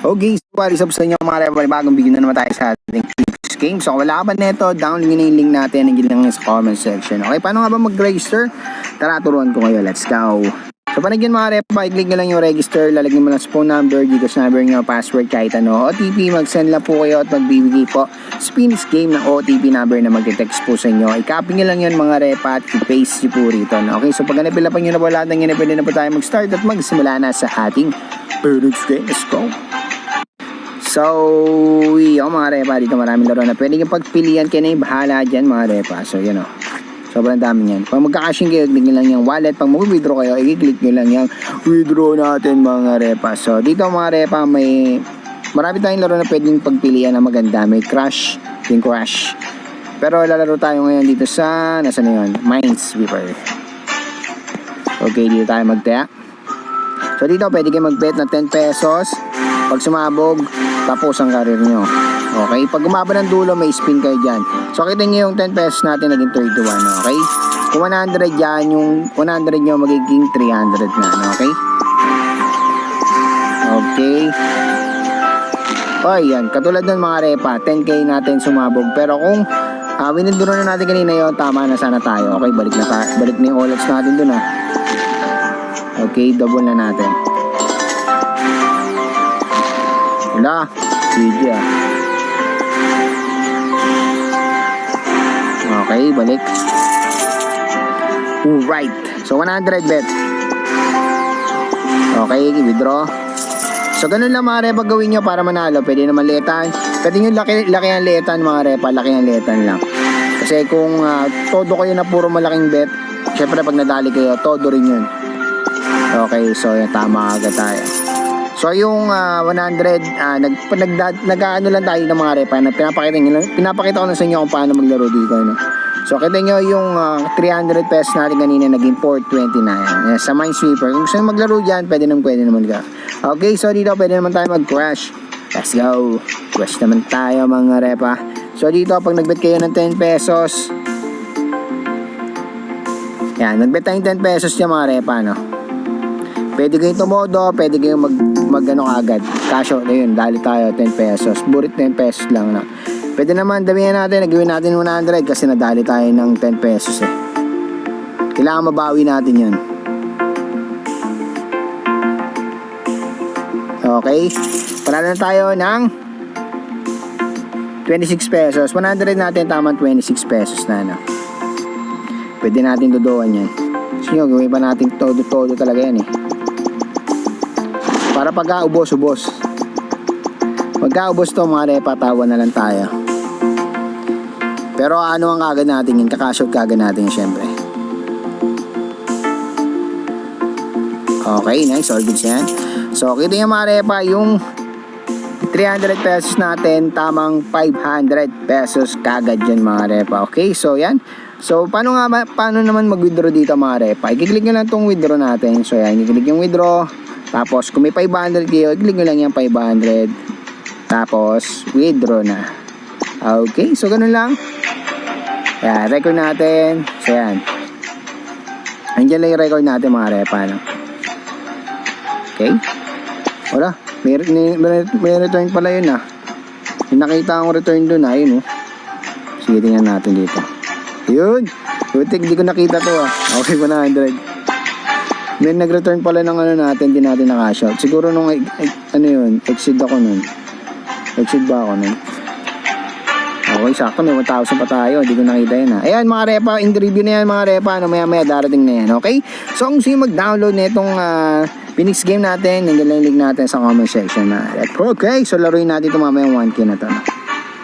Okay, so what is up sa inyo mga repa, bagong video na naman tayo sa ating Clips game. So wala ka pa neto, download na yung link natin, nandiyan lang yun sa comment section. Okay, paano nga ba mag-register? Tara, turuan ko kayo. Let's go. So panagyan mga repa, i-click nyo lang yung register, lalagyan mo lang sa phone number, Gcash number nyo, password, kahit ano. OTP, mag-send lang po kayo at magbibigay po Spins game ng OTP number na mag-text po sa inyo. I-copy nyo lang yun mga repa at i-paste nyo po rito. Okay, so pag napilapan nyo na po lahat ng yun, pwede na po tayo mag-start at magsimula na sa ating Phoenix game. Let's go. So, yung mga repa, dito maraming laro na pwede yung pagpilian. Kaya na yung bahala dyan mga repa. So, yun o. Sobrang dami niyan. Pag magkakashing kayo, click nyo lang yung wallet. Pag mag-withdraw kayo, i-click nyo lang yung withdraw natin mga repa. So, dito mga repa, may marami tayong laro na pwedeng pagpilian na maganda. May Crash, King Crash. Pero lalaro tayo ngayon dito sa, nasa na yun? Minesweeper. Okay, dito tayo magtaya. So dito pwede kayo mag-bet na 10 pesos. Pag sumabog, tapos ang karir nyo. Okay? Pag umaba ng dulo, may spin kayo dyan. So kita nyo yung 10 pesos natin naging 31. Okay? Kung 100 yan, yung 100 nyo magiging 300 na. Okay? Okay. O yan, katulad ng mga repa, 10k natin sumabog. Pero kung uh, wininduro na natin kanina yon tama na sana tayo. Okay, balik na, ta- balik na yung OLX natin dun ah. Okay, double na natin. Wala. GG ah. Okay, balik. Alright. So, 100 bet. Okay, withdraw. So, ganun lang mga repa gawin nyo para manalo. Pwede naman litan. Pwede nyo laki, laki ang litan mga repa. Laki ang litan lang. Kasi kung ah, todo kayo na puro malaking bet, syempre pag nadali kayo, todo rin yun. Okay, so yan, tama agad tayo. So yung ah, 100, ah, nag, nag, nag, ano lang tayo ng mga repa, na pinapakita, lang, pinapakita ko na sa inyo kung paano maglaro dito. No? So kita nyo yung ah, 300 pesos natin kanina naging 420 na yan. Yan, sa Minesweeper. Kung gusto nyo maglaro dyan, pwede naman pwede naman ka. Okay, so dito pwede naman tayo mag-crash. Let's go. Crash naman tayo mga repa. So dito pag nagbet kayo ng 10 pesos, yan, nagbet tayong 10 pesos niya mga repa, no? Pwede kayong tumodo, pwede kayong mag, mag ano agad. Kasyo, ayun, dali tayo, 10 pesos. Burit 10 pesos lang, no? Pwede naman, damihan natin, nagawin natin 100 kasi nadali tayo ng 10 pesos, eh. Kailangan mabawi natin yun. Okay? Panalo na tayo ng 26 pesos. 100 natin, tama 26 pesos na, no? Pwede natin duduan yan. Sige, gawin pa natin todo-todo talaga yan, eh. Para pagka ubos, ubos. Pagka ubos to, mga repa, tawa na lang tayo. Pero ano ang kagad natin yun? Kakashot kagad natin syempre. Okay, nice. All goods yan. So, kita nyo mga repa, yung 300 pesos natin, tamang 500 pesos kagad yan mga repa. Okay, so yan. So, paano nga, paano naman mag-withdraw dito mga repa? I-click nyo lang itong withdraw natin. So, yan, i-click yung withdraw. Tapos, kung may 500 kayo, i-click nyo lang yung 500. Tapos, withdraw na. Okay, so ganun lang. Yan, record natin. So, yan. Andiyan lang yung record natin mga repa. No? Okay. Wala. May, may, may return pala yun ah. Nakita akong return dun ah. Yun oh. Sige, tingnan natin dito. Yun. Butik, di ko nakita to ah. Okay, 100. May nag-return pala ng ano natin, di natin nakash out. Siguro nung, ano yun, exceed ako nun. Exceed ba ako nun? Okay, sakto may 1,000 pa tayo. Hindi ko nakita yun ha. Ayan mga repa, in review na yan mga repa. Ano, maya maya darating na yan. Okay? So kung gusto mag-download na itong ah, Phoenix game natin, nandiyan lang yung link natin sa comment section na. Okay, so laruin natin ito mamaya 1K na to.